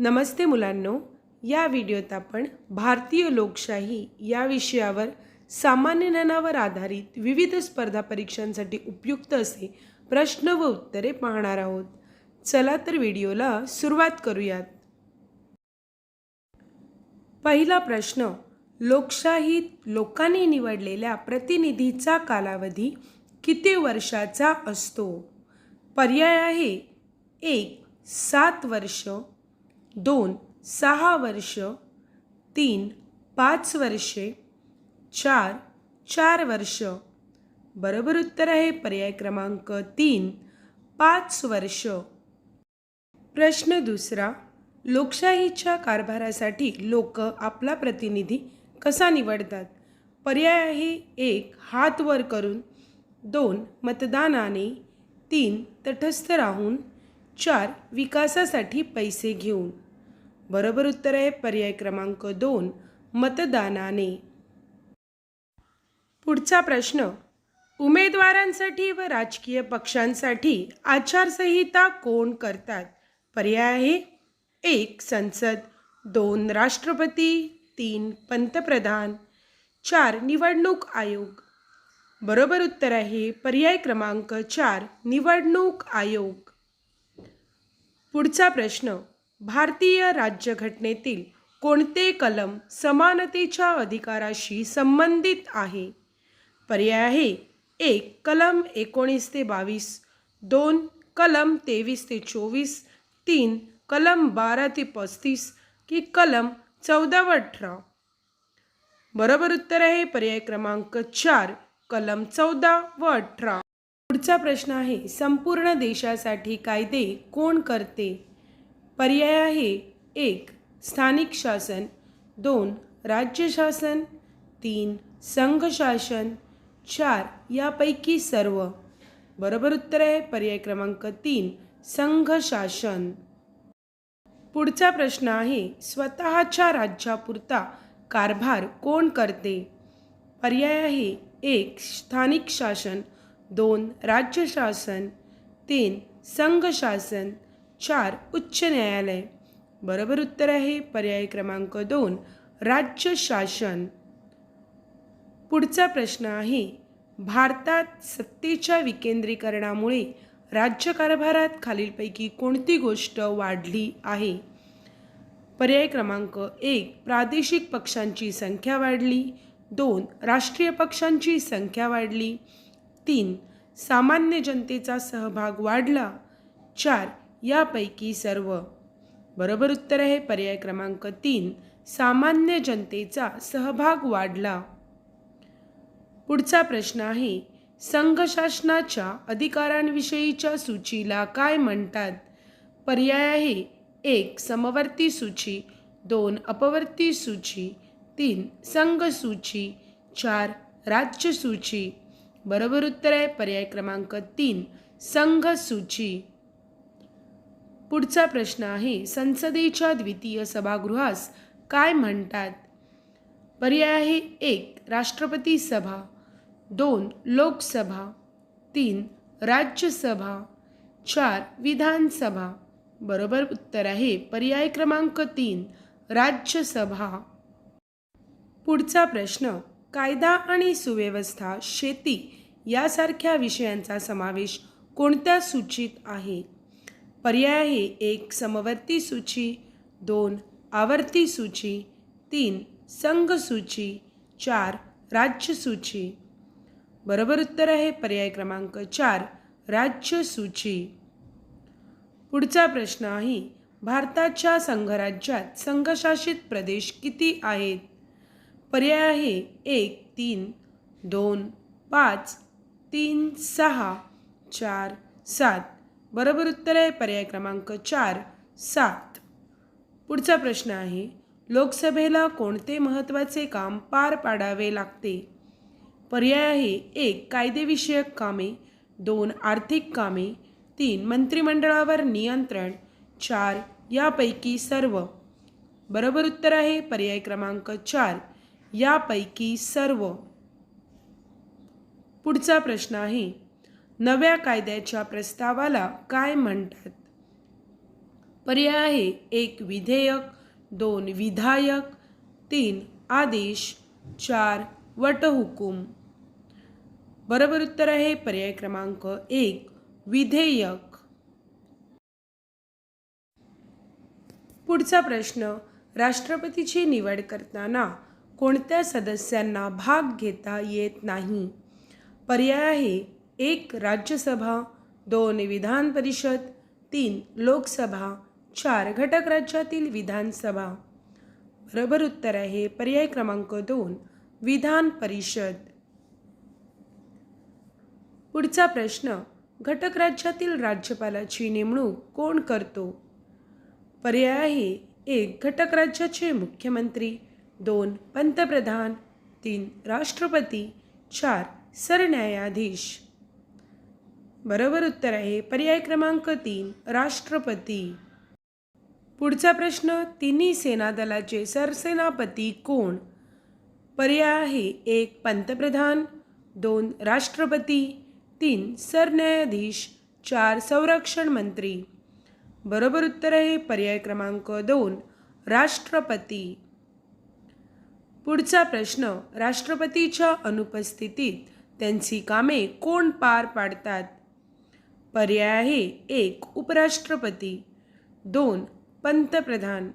नमस्ते मुलांनो या व्हिडिओत आपण भारतीय लोकशाही या विषयावर सामान्य ज्ञानावर आधारित विविध स्पर्धा परीक्षांसाठी उपयुक्त असे प्रश्न व उत्तरे पाहणार आहोत. चला तर व्हिडिओला सुरुवात करूयात. पहिला प्रश्न लोकशाहीत लोकांनी निवडलेल्या प्रतिनिधीचा कालावधी किती वर्षाचा असतो? पर्याय आहे एक सात वर्ष दोन सहा वर्ष तीन पाच वर्षे चार चार वर्ष. बरोबर उत्तर आहे. पर्याय क्रमांक तीन पाच वर्ष. प्रश्न दुसरा लोकशाहीच्या कारभारासाठी लोक आपला प्रतिनिधी कसा निवडतात? पर्याय आहे एक हात वर करून. दोन मतदानाने. तीन तटस्थ राहून. चार विकासासाठी पैसे घेऊन. बरोबर उत्तर आहे पर्याय क्रमांक दोन मतदानाने. पुढचा प्रश्न उमेदवारांसाठी व राजकीय पक्षांसाठी आचारसंहिता कोण करतात? पर्याय आहे एक संसद दोन राष्ट्रपती तीन पंतप्रधान चार निवडणूक आयोग. बरोबर उत्तर आहे पर्याय क्रमांक चार निवडणूक आयोग. पुढचा प्रश्न भारतीय राज्यघटनेतील कोणते कलम समानतेच्या अधिकाराशी संबंधित आहे? पर्याय आहे एक कलम एकोणीस ते बावीस दोन कलम तेवीस ते चोवीस तीन कलम बारा ते पस्तीस की कलम चौदा व अठरा. बरोबर उत्तर आहे पर्याय क्रमांक चार कलम चौदा व अठरा. पुढचा प्रश्न आहे संपूर्ण देशासाठी कायदे कोण करते? पर्याय आहे. एक स्थानिक शासन. दोन राज्य शासन. तीन संघ शासन. चार यापैकी सर्व. बरोबर उत्तर आहे? पर्याय क्रमांक तीन संघ शासन. पुढचा प्रश्न आहे स्वतःच्या राज्यापुरता कारभार कोण करते? पर्याय आहे एक स्थानिक शासन. दोन राज्य शासन. तीन संघ शासन. चार उच्च न्यायालय. बरोबर उत्तर आहे. पर्याय क्रमांक दोन राज्य शासन. पुढचा प्रश्न आहे भारतात सत्तेच्या विकेंद्रीकरणामुळे राज्यकारभारात खालीलपैकी कोणती गोष्ट वाढली आहे? पर्याय क्रमांक एक प्रादेशिक पक्षांची संख्या वाढली. दोन राष्ट्रीय पक्षांची संख्या वाढली. तीन सामान्य जनतेचा सहभाग वाढला. चार यापैकी सर्व. बरोबर उत्तर आहे पर्याय क्रमांक तीन. सामान्य जनतेचा सहभाग वाढला. पुढचा प्रश्न आहे संघशासनाच्या अधिकारांविषयीच्या सूचीला काय म्हणतात? पर्याय आहे एक समवर्ती सूची दोन अपवर्ती सूची तीन संघ सूची चार राज्य सूची. बरोबर उत्तर आहे पर्याय क्रमांक तीन संघ सूची. पुढचा प्रश्न आहे संसदेच्या द्वितीय सभागृहास काय म्हणतात? पर्याय आहे एक राष्ट्रपती सभा दोन लोकसभा तीन राज्यसभा चार विधानसभा. बरोबर उत्तर आहे पर्याय क्रमांक तीन राज्यसभा. पुढचा प्रश्न कायदा आणि सुव्यवस्था शेती यासारख्या विषयांचा समावेश कोणत्या सूचीत आहे? पर्याय हे एक समवर्ती सूची दोन आवर्ती सूची तीन संघ सूची चार राज्य सूची. बरोबर उत्तर आहे पर्याय क्रमांक चार राज्य सूची. पुढचा प्रश्न आहे भारताच्या संघराज्यात संघशासित प्रदेश किती आहेत? पर्याय आहे एक तीन दोन पाच तीन सहा चार सात. बरोबर उत्तर आहे पर्याय क्रमांक चार सात. पुढचा प्रश्न आहे लोकसभेला कोणते महत्त्वाचे काम पार पाडावे लागते? पर्याय आहे एक कायदेविषयक कामे दोन आर्थिक कामे तीन मंत्रिमंडळावर नियंत्रण चार यापैकी सर्व. बरोबर उत्तर आहे पर्याय क्रमांक चार यापैकी सर्व. पुढचा प्रश्न आहे नव्या कायद्याच्या प्रस्तावाला काय म्हणतात? पर्याय आहे एक विधेयक दोन विधायक तीन आदेश चार वटहुकूम. बरोबर उत्तर आहे पर्याय क्रमांक एक विधेयक. पुढचा प्रश्न राष्ट्रपतीची निवड करताना कोणत्या सदस्यांना भाग घेता येत नाही? पर्याय आहे एक राज्यसभा दोन विधान परिषद तीन लोकसभा चार घटक राज्यातील विधानसभा. बरोबर उत्तर आहे पर्याय क्रमांक दोन विधान परिषद. पुढचा प्रश्न घटक राज्यातील राज्यपालाची नेमणूक कोण करतो? पर्याय आहे एक घटक राज्याचे मुख्यमंत्री दोन पंतप्रधान तीन राष्ट्रपती चार सरन्यायाधीश. बरोबर उत्तर आहे. पर्याय क्रमांक तीन राष्ट्रपती. पुढचा प्रश्न तिन्ही सेनादलाचे सरसेनापती कोण? पर्याय आहे एक पंतप्रधान दोन राष्ट्रपती तीन सरन्यायाधीश चार संरक्षण मंत्री. बरोबर उत्तर आहे पर्याय क्रमांक दोन राष्ट्रपती. पुढचा प्रश्न राष्ट्रपतीच्या अनुपस्थितीत त्यांची कामे कोण पार पाडतात? पर्याय आहे एक उपराष्ट्रपती दोन पंतप्रधान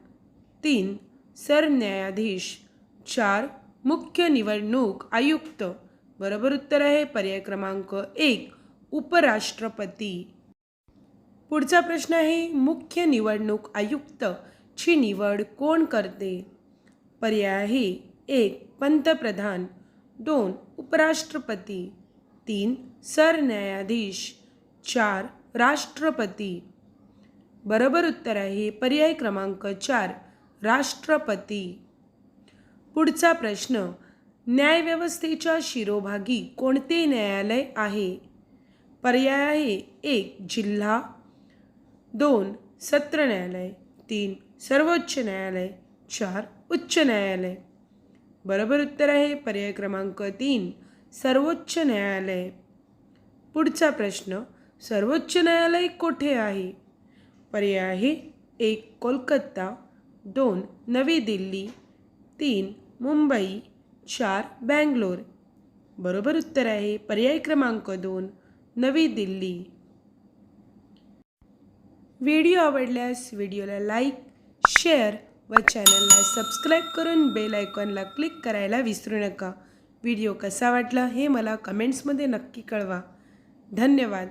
तीन सरन्यायाधीश चार मुख्य निवडणूक आयुक्त. बरोबर उत्तर आहे पर्याय क्रमांक एक उपराष्ट्रपती. पुढचा प्रश्न आहे मुख्य निवडणूक आयुक्त ची निवड कोण करते? पर्याय आहे एक पंतप्रधान दोन उपराष्ट्रपती तीन सरन्यायाधीश चार राष्ट्रपती. बरोबर उत्तर आहे पर्याय क्रमांक चार राष्ट्रपती. पुढचा प्रश्न न्यायव्यवस्थेच्या शिरोभागी कोणते न्यायालय आहे? पर्याय आहे एक जिल्हा दोन सत्र न्यायालय तीन सर्वोच्च न्यायालय चार उच्च न्यायालय. बरोबर उत्तर आहे पर्याय क्रमांक तीन सर्वोच्च न्यायालय. पुढचा प्रश्न सर्वोच्च न्यायालय कोठे आहे? पर्याय आहे एक कोलकाता दोन नवी दिल्ली तीन मुंबई चार बँगलोर. बरोबर उत्तर आहे. पर्याय क्रमांक दोन नवी दिल्ली. व्हिडिओ आवडल्यास व्हिडिओला लाईक शेअर व चॅनलला सबस्क्राईब करून बेल आयकॉनला क्लिक करायला विसरू नका. व्हिडिओ कसा वाटला हे मला कमेंट्समध्ये नक्की कळवा. धन्यवाद.